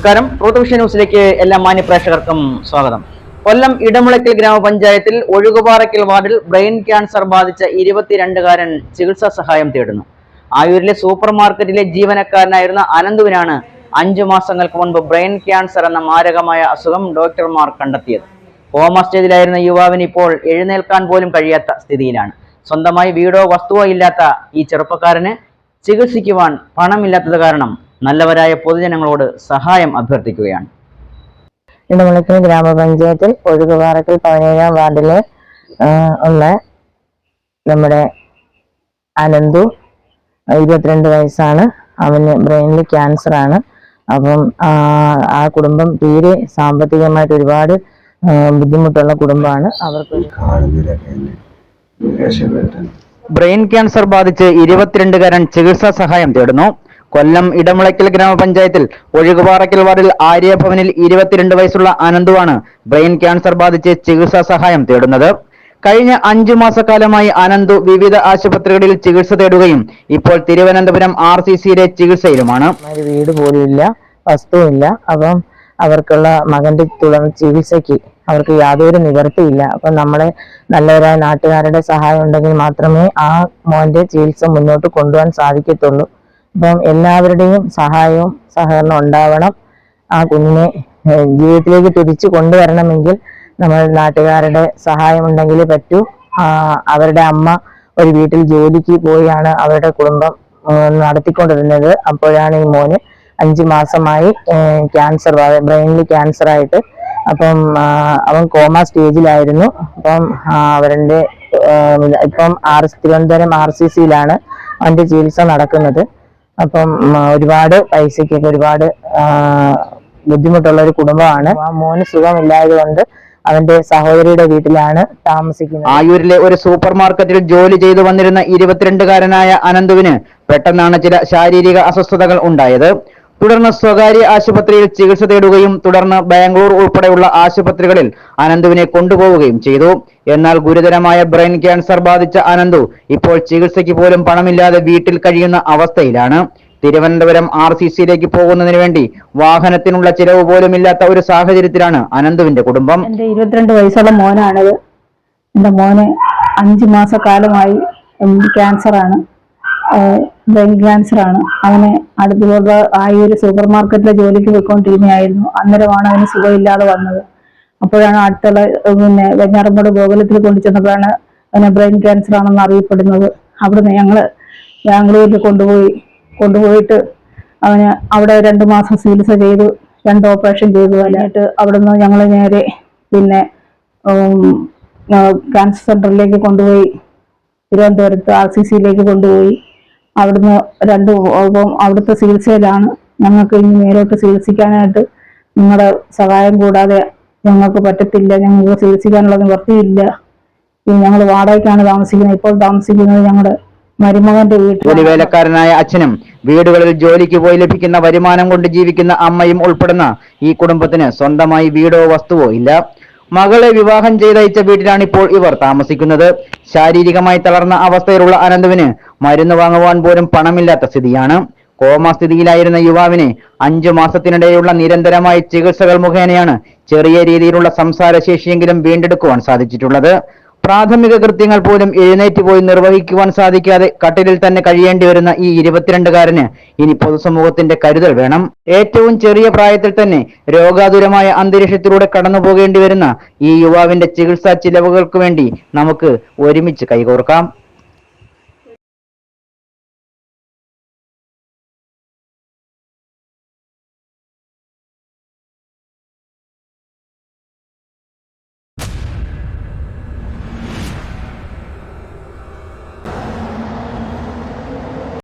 നമസ്കാരം. ട്രൂത്ത് ന്യൂസിലേക്ക് എല്ലാ മാന്യ പ്രേക്ഷകർക്കും സ്വാഗതം. കൊല്ലം ഇടമുളയ്ക്കൽ ഗ്രാമപഞ്ചായത്തിൽ ഒഴുകുപാറയ്ക്കൽ വാർഡിൽ ബ്രെയിൻ ക്യാൻസർ ബാധിച്ച ഇരുപത്തിരണ്ടുകാരൻ ചികിത്സാ സഹായം തേടുന്നു. ആയൂരിലെ സൂപ്പർ മാർക്കറ്റിലെ ജീവനക്കാരനായിരുന്ന അനന്തുവിനാണ് അഞ്ചു മാസങ്ങൾക്ക് മുൻപ് ബ്രെയിൻ ക്യാൻസർ എന്ന മാരകമായ അസുഖം ഡോക്ടർമാർ കണ്ടെത്തിയത്. കോമ സ്റ്റേജിലായിരുന്ന യുവാവിന് ഇപ്പോൾ എഴുന്നേൽക്കാൻ പോലും കഴിയാത്ത സ്ഥിതിയിലാണ്. സ്വന്തമായി വീടോ വസ്തുവോ ഇല്ലാത്ത ഈ ചെറുപ്പക്കാരന് ചികിത്സിക്കുവാൻ പണമില്ലാത്തത് കാരണം നല്ലവരായ പൊതുജനങ്ങളോട് സഹായം അഭ്യർത്ഥിക്കുകയാണ്. ഇടമുളക്കൽ ഗ്രാമപഞ്ചായത്തിൽ ഒഴുകുപാറക്കൽ പതിനേഴാം വാർഡിലെ ഉള്ള നമ്മുടെ അനന്തു ഇരുപത്തിരണ്ട് വയസ്സാണ്. അവന് ബ്രെയിനിൽ ക്യാൻസർ ആണ്. അപ്പം ആ, കുടുംബം തീരെ സാമ്പത്തികമായിട്ട് ഒരുപാട് ബുദ്ധിമുട്ടുള്ള കുടുംബമാണ്. അവർക്ക് ബ്രെയിൻ ക്യാൻസർ ബാധിച്ച് ഇരുപത്തിരണ്ടുകാരൻ ചികിത്സാ സഹായം തേടുന്നു. കൊല്ലം ഇടമുളയ്ക്കൽ ഗ്രാമപഞ്ചായത്തിൽ ഒഴുകുപാറയ്ക്കൽ വാർഡിൽ ആര്യഭവനിൽ ഇരുപത്തിരണ്ട് വയസ്സുള്ള അനന്തുവാണ് ബ്രെയിൻ ക്യാൻസർ ബാധിച്ച് ചികിത്സാ സഹായം തേടുന്നത്. കഴിഞ്ഞ അഞ്ചു മാസക്കാലമായി അനന്തു വിവിധ ആശുപത്രികളിൽ ചികിത്സ തേടുകയും ഇപ്പോൾ തിരുവനന്തപുരം ആർ സി സിയിലെ ചികിത്സയിലുമാണ്. വീട് പോലും ഇല്ല വസ്തുവില്ല അപ്പം അവർക്കുള്ള മകന്റെ ചികിത്സയ്ക്ക് അവർക്ക് യാതൊരു നിവർത്തിയില്ല അപ്പം നമ്മളെ നല്ലവരായ നാട്ടുകാരുടെ സഹായം ഉണ്ടെങ്കിൽ മാത്രമേ ആ മോന്റെ ചികിത്സ മുന്നോട്ട് കൊണ്ടുപോകാൻ സാധിക്കത്തുള്ളൂ. അപ്പം എല്ലാവരുടെയും സഹായവും സഹകരണം ഉണ്ടാവണം. ആ കുഞ്ഞിനെ ജീവിതത്തിലേക്ക് തിരിച്ചു കൊണ്ടുവരണമെങ്കിൽ നമ്മൾ നാട്ടുകാരുടെ സഹായം ഉണ്ടെങ്കിലേ പറ്റൂ അവരുടെ അമ്മ ഒരു വീട്ടിൽ ജോലിക്ക് പോയാണ് അവരുടെ കുടുംബം നടത്തിക്കൊണ്ടിരുന്നത്. അപ്പോഴാണ് ഈ മോന് അഞ്ച് മാസമായി ക്യാൻസർ ബ്രെയിനിൽ ക്യാൻസർ ആയിട്ട് അപ്പം അവൻ കോമ സ്റ്റേജിലായിരുന്നു. അപ്പം അവരുടെ ഇപ്പം ആർ തിരുവനന്തപുരം ആർ സി സിയിലാണ് അവന്റെ ചികിത്സ നടക്കുന്നത്. അപ്പം ഒരുപാട് പൈസയ്ക്കൊക്കെ ഒരുപാട് ബുദ്ധിമുട്ടുള്ള ഒരു കുടുംബമാണ്. ആ മോന് സുഖമില്ലായത് കൊണ്ട് അവന്റെ സഹോദരിയുടെ വീട്ടിലാണ് താമസിക്കുന്നത്. ആയൂരിലെ ഒരു സൂപ്പർ മാർക്കറ്റിൽ ജോലി ചെയ്തു വന്നിരുന്ന ഇരുപത്തിരണ്ടുകാരനായ അനന്തുവിന് പെട്ടെന്നാണ് ചില ശാരീരിക അസ്വസ്ഥതകൾ ഉണ്ടായത്. തുടർന്ന് സ്വകാര്യ ആശുപത്രിയിൽ ചികിത്സ തേടുകയും തുടർന്ന് ബാംഗ്ലൂർ ഉൾപ്പെടെയുള്ള ആശുപത്രികളിൽ അനന്തുവിനെ കൊണ്ടുപോവുകയും ചെയ്തു. എന്നാൽ ഗുരുതരമായ ബ്രെയിൻ ക്യാൻസർ ബാധിച്ച അനന്തു ഇപ്പോൾ ചികിത്സയ്ക്ക് പോലും പണമില്ലാതെ വീട്ടിൽ കഴിയുന്ന അവസ്ഥയിലാണ്. തിരുവനന്തപുരം ആർ സി സിയിലേക്ക് പോകുന്നതിന് വേണ്ടി വാഹനത്തിനുള്ള ചിലവ് പോലും ഇല്ലാത്ത ഒരു സാഹചര്യത്തിലാണ് അനന്തുവിന്റെ കുടുംബം. ഇരുപത്തിരണ്ട് വയസ്സുള്ള മോനാണ് എന്റെ മോനെ അഞ്ചു മാസക്കാലമായി ക്യാൻസറാണ്. ബ്രെയിൻ ക്യാൻസറാണ് അവന് അടുത്തുള്ള ആയൂര് സൂപ്പർ മാർക്കറ്റിലെ ജോലിക്ക് പോയിക്കൊണ്ടിരുന്നതായിരുന്നു അന്നേരമാണ് അവന് സുഖമില്ലാതെ വന്നത്. അപ്പോഴാണ് അടുത്തുള്ള പിന്നെ വെഞ്ഞാറമ്പോട് ഗോകുലത്തിൽ കൊണ്ടു ചെന്നപ്പോഴാണ് അവന് ബ്രെയിൻ ക്യാൻസർ ആണെന്ന് അറിയപ്പെടുന്നത്. അവിടുന്ന് ഞങ്ങൾ ബാംഗ്ലൂരിൽ കൊണ്ടുപോയി കൊണ്ടുപോയിട്ട് അവന് അവിടെ രണ്ട് മാസം ചികിത്സ ചെയ്തു രണ്ട് ഓപ്പറേഷൻ ചെയ്തു. അതിനായിട്ട് അവിടുന്ന് ഞങ്ങൾ നേരെ പിന്നെ ക്യാൻസർ സെന്ററിലേക്ക് കൊണ്ടുപോയി. തിരുവനന്തപുരത്ത് ആർ സി സിയിലേക്ക് കൊണ്ടുപോയി. അവിടുന്ന് രണ്ട് അവിടുത്തെ ചികിത്സയിലാണ് ഞങ്ങൾക്ക് ഇനി മേലോട്ട് ചികിത്സിക്കാനായിട്ട് നിങ്ങളുടെ സഹായം കൂടാതെ ഞങ്ങൾക്ക് പറ്റത്തില്ല ഞങ്ങൾക്ക് ചികിത്സിക്കാനുള്ള നിവർത്തിയില്ല ഞങ്ങൾ വാടകയ്ക്കാണ് താമസിക്കുന്നത്. ഇപ്പോൾ താമസിക്കുന്നത് ഞങ്ങളുടെ മരുമകന്റെ വീട്ടിൽ ഒരു വേലക്കാരനായ അച്ഛനും വീടുകളിൽ ജോലിക്ക് പോയി ലഭിക്കുന്ന വരുമാനം കൊണ്ട് ജീവിക്കുന്ന അമ്മയും ഉൾപ്പെടുന്ന ഈ കുടുംബത്തിന് സ്വന്തമായി വീടോ വസ്തുവോ ഇല്ല. മകളെ വിവാഹം ചെയ്തയച്ച വീട്ടിലാണ് ഇപ്പോൾ ഇവർ താമസിക്കുന്നത്. ശാരീരികമായി തളർന്ന അവസ്ഥയിലുള്ള അനന്തുവിന് മരുന്ന് വാങ്ങുവാൻ പോലും പണമില്ലാത്ത സ്ഥിതിയാണ്. കോമ സ്ഥിതിയിലായിരുന്ന യുവാവിനെ അഞ്ചു മാസത്തിനിടെയുള്ള നിരന്തരമായ ചികിത്സകൾ മുഖേനയാണ് ചെറിയ രീതിയിലുള്ള സംസാരശേഷിയെങ്കിലും വീണ്ടെടുക്കുവാൻ സാധിച്ചിട്ടുള്ളത്. പ്രാഥമിക കൃത്യങ്ങൾ പോലും എഴുന്നേറ്റ് പോയി നിർവഹിക്കുവാൻ സാധിക്കാതെ കട്ടിലിൽ തന്നെ കഴിയേണ്ടി വരുന്ന ഈ ഇരുപത്തിരണ്ടുകാരന് ഇനി പൊതുസമൂഹത്തിന്റെ കരുതൽ വേണം. ഏറ്റവും ചെറിയ പ്രായത്തിൽ തന്നെ രോഗാതുരമായ അന്തരീക്ഷത്തിലൂടെ കടന്നു പോകേണ്ടി വരുന്ന ഈ യുവാവിന്റെ ചികിത്സാ ചിലവുകൾക്ക് വേണ്ടി നമുക്ക് ഒരുമിച്ച് കൈകോർക്കാം.